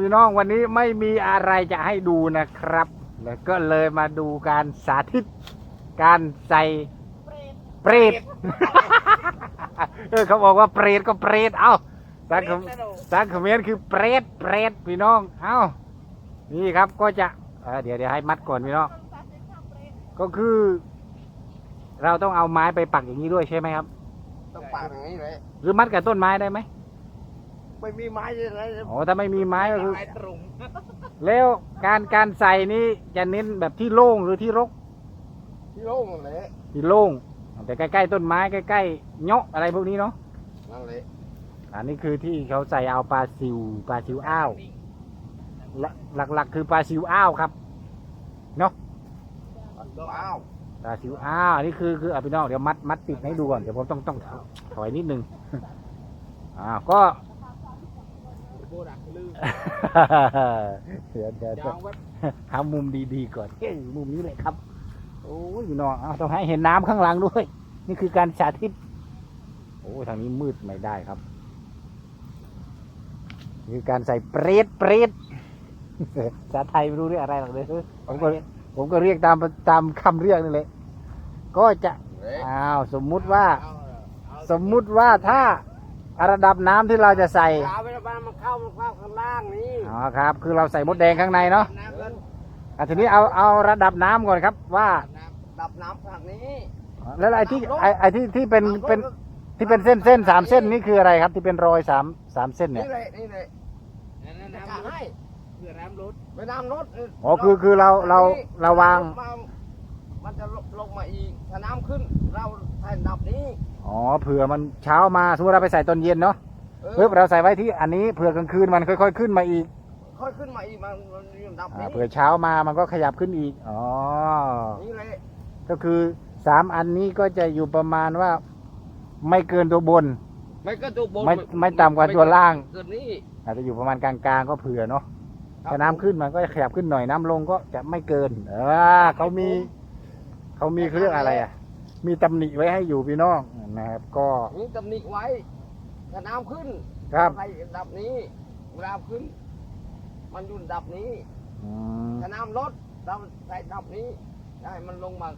พี่น้องวันนี้ไม่มีอะไรจะให้ดูนะครับ แล้วก็เลยมาดูการสาธิต การใส่เปรตเออเขาบอกว่าเปรตก็เปรตเอ้าสังคมสังคมเขมรคือเปรตเปรตพี่น้อง เอ้านี่ครับก็จะเอ่อเดี๋ยวเดี๋ยวให้มัดก่อนพี่น้อง ก็คือ เราต้องเอาไม้ไปปักอย่างนี้ด้วยใช่ไหมครับ ต้องปากอย่างนี้เลยหรือมัดกับต้นไม้ได้ไหม ไม่มีไม้อะไรเลยอ๋อถ้าไม่มีไม้ก็คือ ไม้ตรงแล้วการการใส่นี่จะเน้นแบบที่โล่งหรือที่รก ที่โล่งนั่นแหละที่โล่ง แต่ใกล้ๆต้นไม้ใกล้ๆเงาะอะไรพวกนี้เนาะ นั่นแหละอันนี้คือที่เขาใส่เอาปลาซิวปลาซิวอ้าวละหลักๆ คือปลาซิวอ้าวครับอ้าวปลาซิวอ้าวอันนี้คือคืออะพี่น้องเดี๋ยวมัดมัดติดให้ดูก่อนเดี๋ยวผมต้องต้องถอยนิดนึงอ้าวก็ โบดักลืมเดี๋ยวเดี๋ยวยางวัดหามุมดีๆก่อนเฮ้ยมุมนี้เลยครับ โอ้ยพี่น้องเอาต้องให้เห็นน้ำข้างหลังด้วย นี่คือการสาธิต โอ้ยทางนี้มืดไม่ได้ครับนี่คือการใส่เปรตเปรตภาษาไทยไม่รู้เรียกอะไรหรอกเลยผมก็ผมก็เรียกตามตามคำเรียกนี่แหละก็จะอ้าวสมมุติว่าสมมุติว่าถ้า ระดับน้ำที่เราจะใส่ขาไปบ้านมันเข้ามันเข้าข้างล่างนี่อ๋อครับ คือเราใส่มดแดงข้างในเนาะน้ำเงินอะทีนี้เอาเอาระดับน้ำก่อนครับ ว่าน้ำดับน้ำฝั่งนี้แล้วไอ้ที่ไอ้ไอ้ที่ที่เป็นเป็นที่เป็นเส้นเส้นสามเส้นนี่คืออะไรครับ ที่เป็นรอยสามสามเส้นเนี่ยนี่เลยนี่เลยน้ำให้เพื่อน้ำลดไปน้ำรถอ๋อคือคือเราเราเราวาง มันจะลงมาอีกถ้าน้ำขึ้น เราใส่ดับนี้ อ๋อเผื่อมันเช้ามาสมมติเราไปใส่ตอนเย็นเนาะเออปึ๊บเราใส่ไว้ที่อันนี้เผื่อกลางคืนมันค่อย ๆ ขึ้นมาอีก ค่อยขึ้นมาอีกมันมันอยู่ดับอ่านี้เผื่อเช้ามามันก็ขยับขึ้นอีกอ๋อนี่เลยก็คือสามอันนี้ก็จะอยู่ประมาณว่า ไม่เกินตัวบน ไม่ก็ตัวบนไม่ไม่ต่ำกว่าตัวล่าง เกินนี้อาจจะอยู่ประมาณกลางๆก็เผื่อเนาะครับถ้าน้ำขึ้นมันก็จะขยับขึ้นหน่อยน้ำลงก็จะไม่เกิน เออเขามี เขามีเขาเรียกอะไรอะ มีตำหนิไว้ให้อยู่พี่น้องนะครับ ก็มีตำหนิไว้ถ้าน้ำขึ้นครับใส่ดับนี้เวลาขึ้น มันอยู่ดับนี้อืมถ้าน้ำลดเราใส่ดับนี้ได้มันลงมา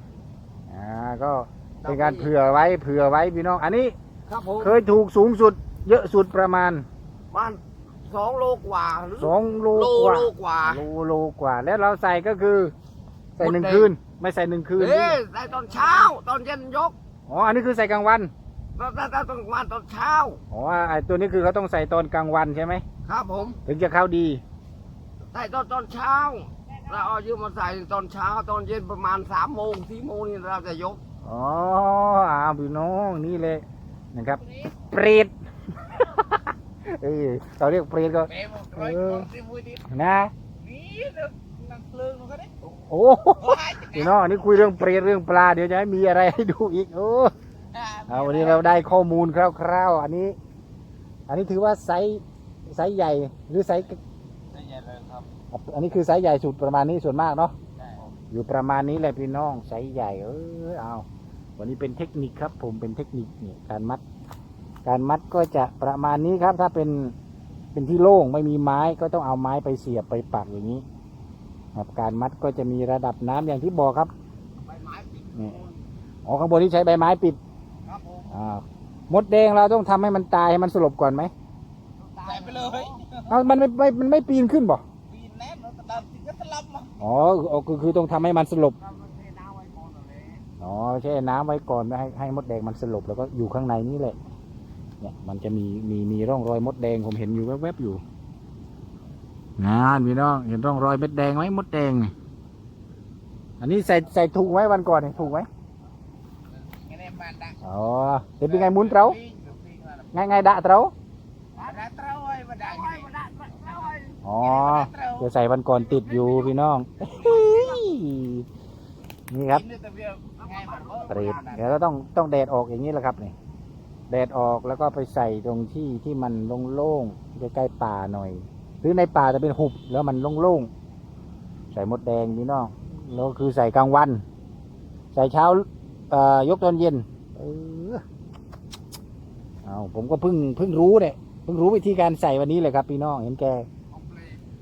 อ่าก็เป็นการเผื่อไว้เผื่อไว้พี่น้อง อันนี้ครับผมเคยถูกสูงสุด เยอะสุดประมาณมันสองโลกว่าหรือสองโลโลกว่าโลกว่าโลโลกว่า แล้วเราใส่ก็คือ ใส่หนึ่งหมดแดงคืน ไม่ใส่หนึ่งคืน เอ๊ะใส่ตอนเช้า ตอนเย็นยกอ๋อ อันนี้คือใส่กลางวันแล้วแต่แต่ต้องมาตอนเช้า อ๋อไอตัวนี้คือเขาต้องใส่ตอนกลางวันใช่ไหม ครับผม ถึงจะเข้าดี ใส่ตอนตอนเช้า เราเอายืมมาใส่ตอนเช้า ตอนเย็นประมาณสามโมงสี่โมงนี่เราจะยก อ๋ออ้าวพี่น้องนี่เลยนะครับ เปรตเออเราเรียกเปรตก็แม่บอกร้อยเออคนสิบุยดินะนี่เรื่องนังเพลิงมันก็ได้ โอ้พี่น้องอันนี้คุยเรื่องเปรตเรื่องปลาเดี๋ยวจะให้มีอะไรให้ดูอีกโอ้เอาวันนี้เราได้ข้อมูลคร่าวๆ อันนี้ อันนี้ถือว่าไซส์ไซส์ใหญ่หรือไซส์ใช่เลยครับ อันนี้คือไซส์ใหญ่สุดประมาณนี้ส่วนมากเนาะใช่อยู่ประมาณนี้แหละพี่น้องไซส์ใหญ่เออเอาวันนี้เป็นเทคนิคครับ ผมเป็นเทคนิคนี่การมัด การมัดก็จะประมาณนี้ครับ ถ้าเป็นเป็นที่โล่งไม่มีไม้ก็ต้องเอาไม้ไปเสียบไปปักอย่างนี้ ครับการมัดก็จะมีระดับน้ำอย่างที่บอกครับใบไม้ปิดนี่อ๋อข้างบนนี้ใช้ใบไม้ปิดครับผมอ่ามดแดงเราต้องทำให้มันตายให้มันสลบก่อนไหมใส่ไปเลยเอามันไม่ไม่มันไม่ปีนขึ้นบ่ปีนแน่นแล้วตะดับติดก็ตะลับมาอ๋ออ๋อคือคือต้องทำให้มันสลบเราก็เทน้ำไว้ก่อนเลยอ๋อแช่น้ำไว้ก่อนไม่ให้ให้มดแดงมันสลบแล้วก็อยู่ข้างในนี่แหละเนี่ยมันจะมีมีมีร่องรอยมดแดงผมเห็นอยู่แวบๆอยู่ งานพี่น้องเห็นร่องรอยเม็ดแดงไหมมดแดงนี่อันนี้ใส่ใส่ถุงไว้วันก่อนนี่ถูกไหมไงเนี่ยมันดังอ๋อเห็นเป็นไงหมุนเตราไงไงดะเตราดังเต้าไว้มาดังอ๋อจะใส่วันก่อนติดอยู่พี่น้องนี่ครับกินด้วยตะเบียวไงมันเปรตเดี๋ยวเราต้องต้องแดดออกอย่างนี้แหละครับนี่แดดออกแล้วก็ไปใส่ตรงที่ที่มันโล่งๆใกล้ๆป่าหน่อย หรือในป่าจะเป็นหุบแล้วมันโล่งๆ ใส่มดแดงพี่นองแล้วคือใส่กลางวัน ใส่เช้าเอ่อยกตอนเย็น เออเอาผมก็เพิ่งเพิ่งรู้เนี่ยเพิ่งรู้วิธีการใส่วันนี้เลยครับ พี่น้องเห็นแก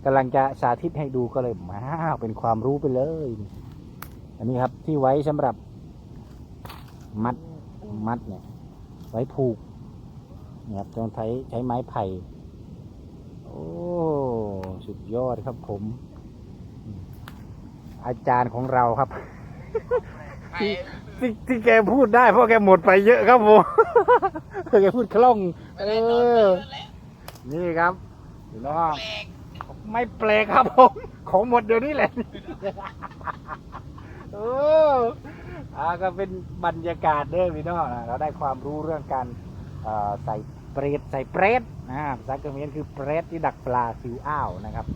กำลังจะสาธิตให้ดูก็เลยมาเป็นความรู้ไปเลย อันนี้ครับที่ไว้สำหรับ มัดมัดเนี่ย ไว้ผูกเนี่ยครับต้องใช้ใช้ไม้ไผ่ สุดยอดครับผม อาจารย์ของเราครับ ที่ที่ที่แกพูดได้เพราะแกหมดไปเยอะครับผมแกพูดคล่อง เออ นี่ครับพี่น้องไม่แปลกครับผม ของหมดเดี๋ยวนี้แหละโอ้อ่าก็เป็นบรรยากาศเด้อพี่น้องอะเราได้ความรู้เรื่องการเอ่อใส่ เปรตใส่เปรตนะภาษาเขมรคือเปรตที่ดักปลาซิวอ้าวนะครับ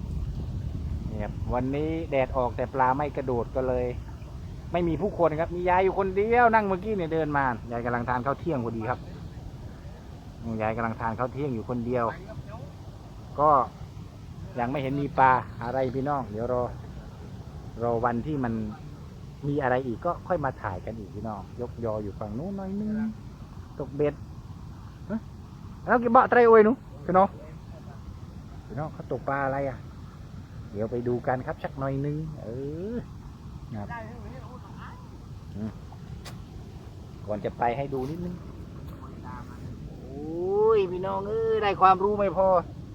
เนี่ยวันนี้แดดออกแต่ปลาไม่กระโดดก็เลย ไม่มีผู้คนครับ มียายอยู่คนเดียวนั่งเมื่อกี้เนี่ยเดินมายายกำลังทานข้าวเที่ยงพอดีครับยายกำลังทานข้าวเที่ยงอยู่คนเดียว ก็ยังไม่เห็นมีปลาอะไรพี่น้อง เดี๋ยวรอรอวันที่มันมีอะไรอีกก็ค่อยมาถ่ายกันอีกพี่น้อง ยกยออยู่ฝั่งนู้นหน่อยนึงตกเบ็ด แล้วกี่บาะไตรโอยนูพี่น้องพี่น้องเขาตกปลาอะไรอะ เดี๋ยวไปดูกันครับสักหน่อยนึง เออนะครับก่อนจะไปให้ดูนิดนึงโอ้ยพี่น้องเอ้ยได้ความรู้ไม่พอ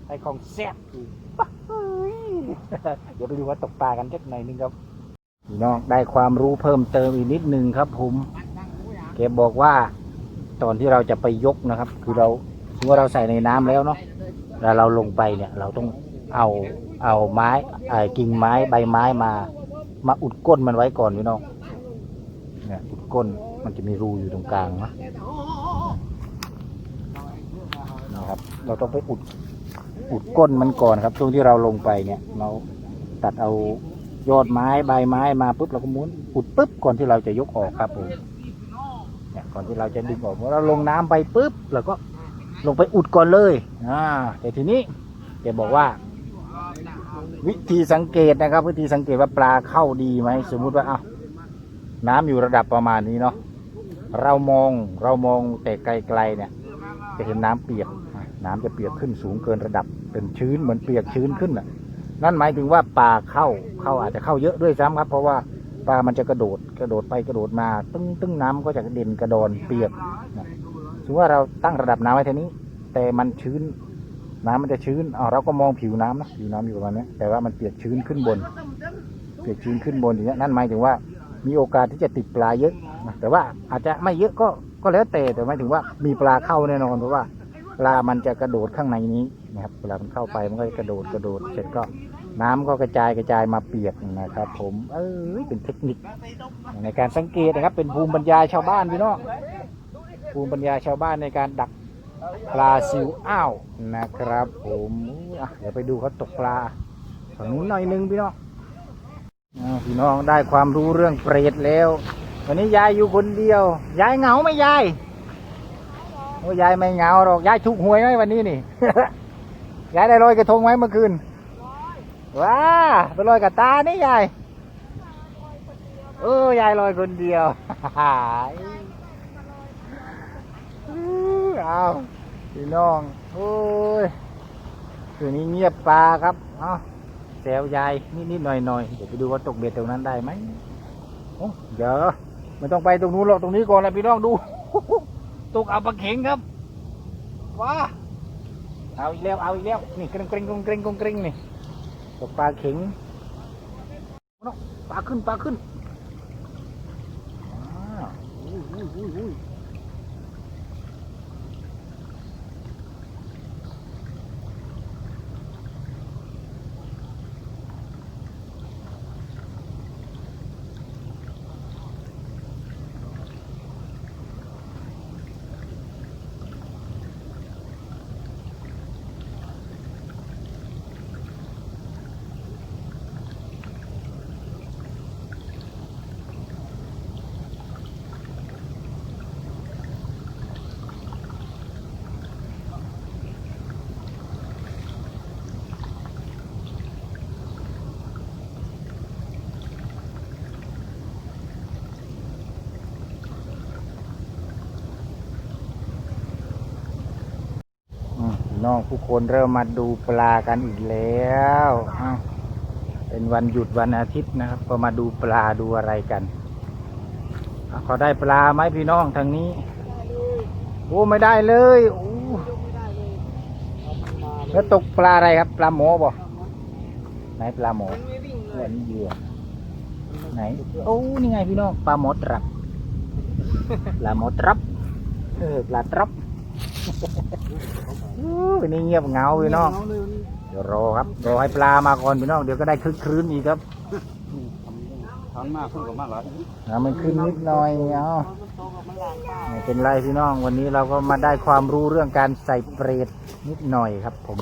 ได้ของแซ่บอีกเดี๋ยวไปดูว่าตกปลากันสักหน่อยนึงครับพี่น้องได้ความรู้เพิ่มเติมอีกนิดนึงครับ ผมแกบอกว่าตอนที่เราจะไปยกนะครับ คือเรา ว่าเราใส่ในน้ำแล้วเนาะแล้วเราลงไปเนี่ย เราต้องเอาเอาไม้กิ่งไม้ใบไม้มา มาอุดก้นมันไว้ก่อนพี่น้องเนี่ยอุดก้นมันจะมีรูอยู่ตรงกลางนะนะครับ เราต้องไปอุดอุดก้นมันก่อนครับ ช่วงที่เราลงไปเนี่ย เราตัดเอายอดไม้ใบไม้มาปุ๊บเราก็ม้วนอุดปุ๊บก่อนที่เราจะยกออกครับผมเนี่ยก่อนที่เราจะดึงออกเมื่อเราลงน้ำไปปุ๊บเราก็ ลงไปอุดก่อนเลยอ่าแต่ทีนี้แกบอกว่า วิธีสังเกตนะครับ วิธีสังเกตว่าปลาเข้าดีไหมสมมุติว่าเอ้าน้ำอยู่ระดับประมาณนี้เนาะเรามองเรามองแต่ไกลๆเนี่ย จะเห็นน้ำเปียก น้ำจะเปียกขึ้นสูงเกินระดับ เป็นชื้นเหมือนเปียกชื้นขึ้นน่ะ นั่นหมายถึงว่าปลาเข้าเข้าอาจจะเข้าเยอะด้วยซ้ำครับ เพราะว่าปลามันจะกระโดดกระโดดไปกระโดดมา ตึ้งตึ้งน้ำก็จะเด็นกระดอนเปียก นะสมมติว่าเราตั้งระดับน้ำไว้เท่านี้ แต่มันชื้น น้ำมันจะชื้นอ่าเราก็มองผิวน้ำนะผิวน้ำอยู่ประมาณนี้แต่ว่ามันเปียกชื้นขึ้นบน เปียกชื้นขึ้นบนอย่างเงี้ยนั่นหมายถึงว่ามีโอกาสที่จะติดปลาเยอะนะแต่ว่าอาจจะไม่เยอะก็ก็แล้วแต่แต่หมายถึงว่ามีปลาเข้าแน่นอนเพราะว่าปลามันจะกระโดดข้างในนี้นะครับเวลามันเข้าไปมันก็จะกระโดดกระโดดเสร็จก็น้ำก็กระจายกระจายมาเปียกนะครับ ผมเอ้ยเป็นเทคนิคในการสังเกตนะครับ เป็นภูมิปัญญาชาวบ้านพี่น้อง ภูมิปัญญาชาวบ้านในการดักปลาซิวอ้าวนะครับผมเดี๋ยวไปดูเขาตกปลาฝั่งนู้นหน่อยนึงพี่น้องพี่น้องได้ความรู้เรื่องเปรตแล้ว วันนี้ยายอยู่คนเดียวยายเหงาไหมยายโอ้ยายไม่เหงาหรอกยายถูกหวยไหมวันนี้นี่ยายได้ลอยกระทงไหมเมื่อคืนว้าไปลอยกับตานี่ยายเออยายลอยคนเดียว เอาพี่น้องโอ้ยคืนนี้เงียบปลาครับเอาแซวยายนิดๆหน่อยๆเดี๋ยวไปดูว่าตกเบ็ดตรงนั้นได้ไหมโอ้เดี๋ยวไม่ต้องไปตรงนู้นหรอกตรงนี้ก่อนนะพี่น้องดูตกเอาปลาเข็งครับว้าเอาอีกแล้วเอาอีกแล้วนี่กริงกริงกริงกริงกริงกรงนี่ตกปลาเข็งปลาขึ้นปลาขึ้น น้องผู้คนเริ่มมาดูปลากันอีกแล้วอ้าวเป็นวันหยุดวันอาทิตย์นะครับ ก็มาดูปลาดูอะไรกันอะเขาได้ปลาไหมพี่น้องทางนี้โอ้ไม่ได้เลยโอ้แล้วตกปลาอะไรครับ ปลาหมอบ่ไหนปลาหมอไม่วิ่งเลเหมือนเหยื่อไหนโอ้นี่ไงพี่น้องปลาหมอตรับปลาหมอตรับเออปลาตรับ อู้วันนี้เงียบเหงาพี่น้องเดี๋ยวรอครับรอให้ปลามาก่อนพี่น้องเดี๋ยวก็ได้คลึกครื้นอีกครับทอนมากขึ้นกับมากหลายเอามันขึ้นนิดหน่อยเอาไม่เป็นไรพี่น้องวันนี้เราก็มาได้ความรู้เรื่องการใส่เปรตนิดหน่อยครับผม